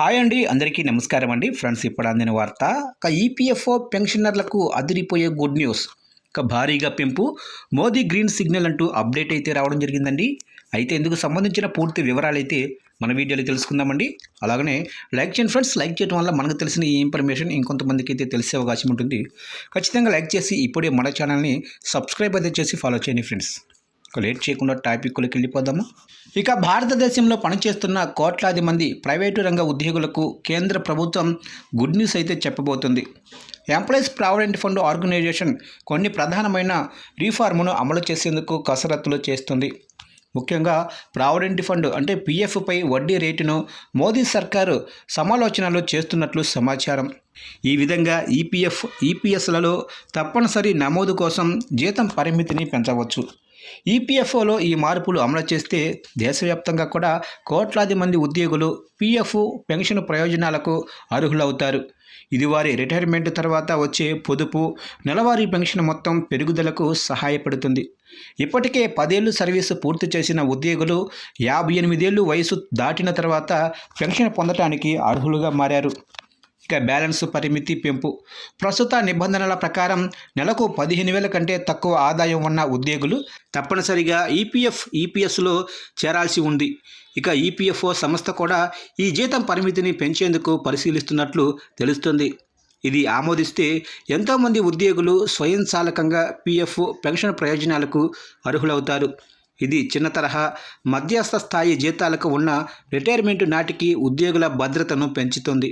Hi అండి అందరికీ నమస్కారం అండి. ఫ్రెండ్స్ ఇప్పుడు అందిన వార్త ఒక ఈపీఎఫ్ఓ పెన్షనర్లకు అదిరిపోయే గుడ్ న్యూస్. ఒక భారీగా పెంపు మోదీ గ్రీన్ సిగ్నల్ అంటూ అప్డేట్ అయితే రావడం జరిగిందండి. అయితే ఇందుకు సంబంధించిన పూర్తి వివరాలు అయితే మన వీడియోలో తెలుసుకుందామండి. అలాగనే లైక్ చేయండి ఫ్రెండ్స్ లైక్ చేయడం వల్ల మనకు తెలిసిన ఈ ఇన్ఫర్మేషన్ ఇంకొంతమందికి అయితే తెలిసే అవకాశం ఉంటుంది. ఖచ్చితంగా లైక్ చేసి ఇప్పుడే మన ఛానల్ని సబ్స్క్రైబ్ అయితే చేసి ఫాలో చేయండి ఫ్రెండ్స్. లేట్ చేయకుండా టాపిక్లోకి వెళ్ళిపోదాము? ఇక భారతదేశంలో పనిచేస్తున్న కోట్లాది మంది ప్రైవేటు రంగ ఉద్యోగులకు కేంద్ర ప్రభుత్వం గుడ్ న్యూస్ అయితే చెప్పబోతుంది. ఎంప్లాయీస్ ప్రావిడెంట్ ఫండ్ ఆర్గనైజేషన్ కొన్ని ప్రధానమైన రీఫార్మును అమలు చేసేందుకు కసరత్తులు చేస్తుంది. ముఖ్యంగా ప్రావిడెంట్ ఫండ్ అంటే పీఎఫ్పై వడ్డీ రేటును మోదీ సర్కారు సమాలోచనలు చేస్తున్నట్లు సమాచారం. ఈ విధంగా ఈపీఎఫ్ ఈపీఎస్లలో తప్పనిసరి నమోదు కోసం జీతం పరిమితిని పెంచవచ్చు. ఈపీఎఫ్ఓలో ఈ మార్పులు అమలు చేస్తే దేశవ్యాప్తంగా కూడా కోట్లాది మంది ఉద్యోగులు పీఎఫ్ పెన్షన్ ప్రయోజనాలకు అర్హులవుతారు. ఇది వారి రిటైర్మెంట్ తర్వాత వచ్చే పొదుపు నెలవారీ పెన్షన్ మొత్తం పెరుగుదలకు సహాయపడుతుంది. ఇప్పటికే పదేళ్ళు సర్వీసు పూర్తి చేసిన ఉద్యోగులు యాభై ఎనిమిదేళ్ళు వయసు దాటిన తర్వాత పెన్షన్ పొందటానికి అర్హులుగా మారారు. ఇక బ్యాలెన్స్ పరిమితి పెంపు. ప్రస్తుత నిబంధనల ప్రకారం నెలకు పదిహేను వేల కంటే తక్కువ ఆదాయం ఉన్న ఉద్యోగులు తప్పనిసరిగా ఈపీఎఫ్ ఈపీఎస్లో చేరాల్సి ఉంది. ఇక ఈపీఎఫ్ఓ సంస్థ కూడా ఈ జీతం పరిమితిని పెంచేందుకు పరిశీలిస్తున్నట్లు తెలుస్తుంది. ఇది ఆమోదిస్తే ఎంతోమంది ఉద్యోగులు స్వయంచాలకంగా పీఎఫ్ పెన్షన్ ప్రయోజనాలకు అర్హులవుతారు. ఇది చిన్న తరహా మధ్యస్థ స్థాయి జీతాలకు ఉన్న రిటైర్మెంట్ నాటికి ఉద్యోగుల భద్రతను పెంచుతుంది.